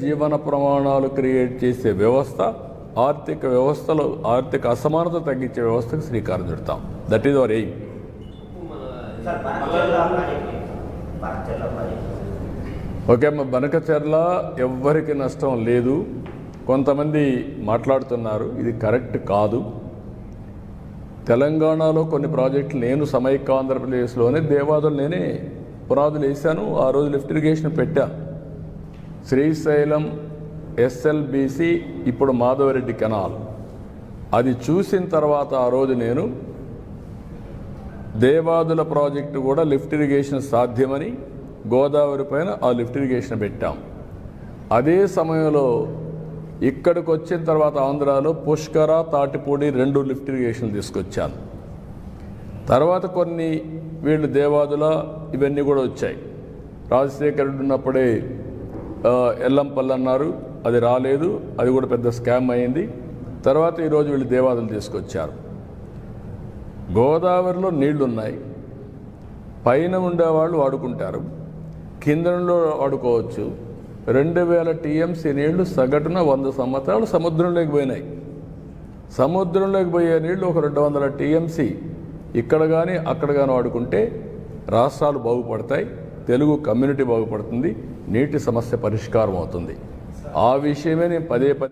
జీవన ప్రమాణాలు క్రియేట్ చేసే వ్యవస్థ ఆర్థిక వ్యవస్థలో ఆర్థిక అసమానత తగ్గించే వ్యవస్థకు శ్రీకారం చుడతాం. That is our aim okay అమ్మ బనకచెర్ల ఎవ్వరికి నష్టం లేదు. కొంతమంది మాట్లాడుతున్నారు ఇది కరెక్ట్ కాదు. తెలంగాణలో కొన్ని ప్రాజెక్టులు నేను సమైక్య ఆంధ్రప్రదేశ్లోనే దేవాదులు నేనే పునాదులు వేశాను ఆ రోజు లిఫ్ట్ ఇరిగేషన్ పెట్టాను శ్రీశైలం ఎస్ఎల్బిసి ఇప్పుడు మాధవరెడ్డి కెనాల్. అది చూసిన తర్వాత ఆ రోజు నేను దేవాదుల ప్రాజెక్టు కూడా లిఫ్ట్ ఇరిగేషన్ సాధ్యమని గోదావరి పైన ఆ లిఫ్ట్ ఇరిగేషన్ పెట్టాం. అదే సమయంలో ఇక్కడికి వచ్చిన తర్వాత ఆంధ్రాలో పుష్కర తాటిపూడి రెండు లిఫ్ట్ ఇరిగేషన్ తీసుకొచ్చాను. తర్వాత కొన్ని వీళ్ళు దేవాదుల ఇవన్నీ కూడా వచ్చాయి. రాజశేఖరుడు ఉన్నప్పుడే ఆ, ఎల్లంపల్లి అన్నారు అది రాలేదు అది కూడా పెద్ద స్కామ్ అయింది. తర్వాత ఈరోజు వీళ్ళు దేవాదులు తీసుకొచ్చారు. గోదావరిలో నీళ్ళున్నాయి పైన ఉండేవాళ్ళు వాడుకుంటారు కిందలో వాడుకోవచ్చు. రెండు వేల టీఎంసీ నీళ్ళు సగటున వంద సంవత్సరాలు సముద్రంలోకి పోయినాయి. సముద్రంలోకి పోయే నీళ్ళు ఒక రెండు వందల టీఎంసీ ఇక్కడ కానీ అక్కడ కానీ వాడుకుంటే రాష్ట్రాలు బాగుపడతాయి. తెలుగు కమ్యూనిటీ బాగుపడుతుంది నీటి సమస్య పరిష్కారం అవుతుంది. ఆ విషయమే నేను పదే పదే